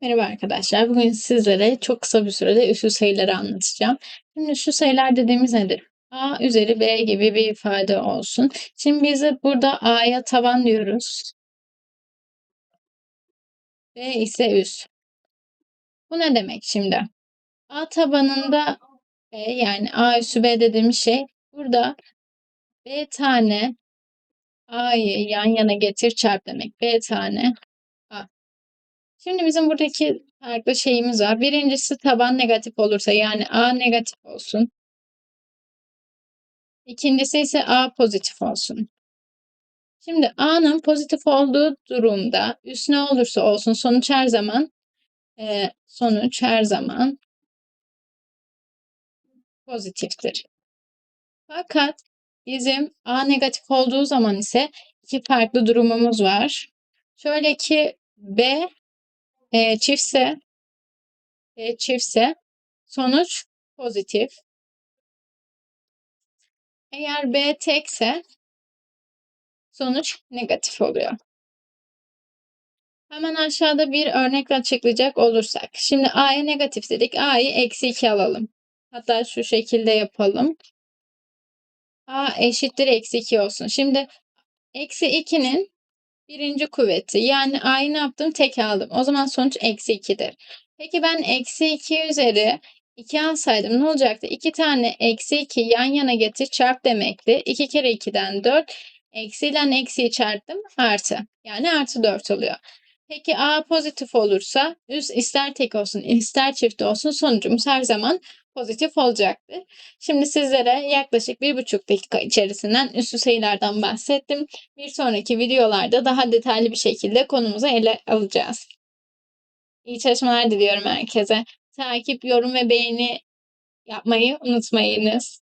Merhaba arkadaşlar. Bugün sizlere çok kısa bir sürede üslü sayıları anlatacağım. Şimdi üslü sayılar dediğimiz nedir? A üzeri B gibi bir ifade olsun. Şimdi biz burada A'ya taban diyoruz. B ise üs. Bu ne demek şimdi? A tabanında B yani A üssü B dediğimiz şey burada B tane A'yı yan yana getir çarp demek. B tane. Şimdi bizim buradaki farklı şeyimiz var. Birincisi taban negatif olursa yani A negatif olsun. İkincisi ise A pozitif olsun. Şimdi A'nın pozitif olduğu durumda üst ne olursa olsun sonuç her zaman e, sonuç her zaman pozitiftir. Fakat bizim A negatif olduğu zaman ise iki farklı durumumuz var. Şöyle ki B e, çiftse B çiftse sonuç pozitif. Eğer B tekse sonuç negatif oluyor. Hemen aşağıda bir örnekle açıklayacak olursak. Şimdi A'ya negatif dedik. A'yı eksi 2 alalım. Hatta şu şekilde yapalım. A eşittir eksi 2 olsun. Şimdi eksi 2'nin birinci kuvveti. Yani A'yı ne yaptım? Tek aldım. O zaman sonuç eksi 2'dir. Peki ben eksi 2 üzeri 2 alsaydım ne olacaktı? 2 tane eksi 2 yan yana getir çarp demekti. 2 kere 2'den 4. Eksi ile eksiyi çarptım artı. Yani artı 4 oluyor. Peki A pozitif olursa üst ister tek olsun ister çift olsun sonucumuz her zaman pozitif olacaktır. Şimdi sizlere yaklaşık bir buçuk dakika içerisinden üstü sayılardan bahsettim. Bir sonraki videolarda daha detaylı bir şekilde konumuzu ele alacağız. İyi çalışmalar diliyorum herkese. Takip, yorum ve beğeni yapmayı unutmayınız.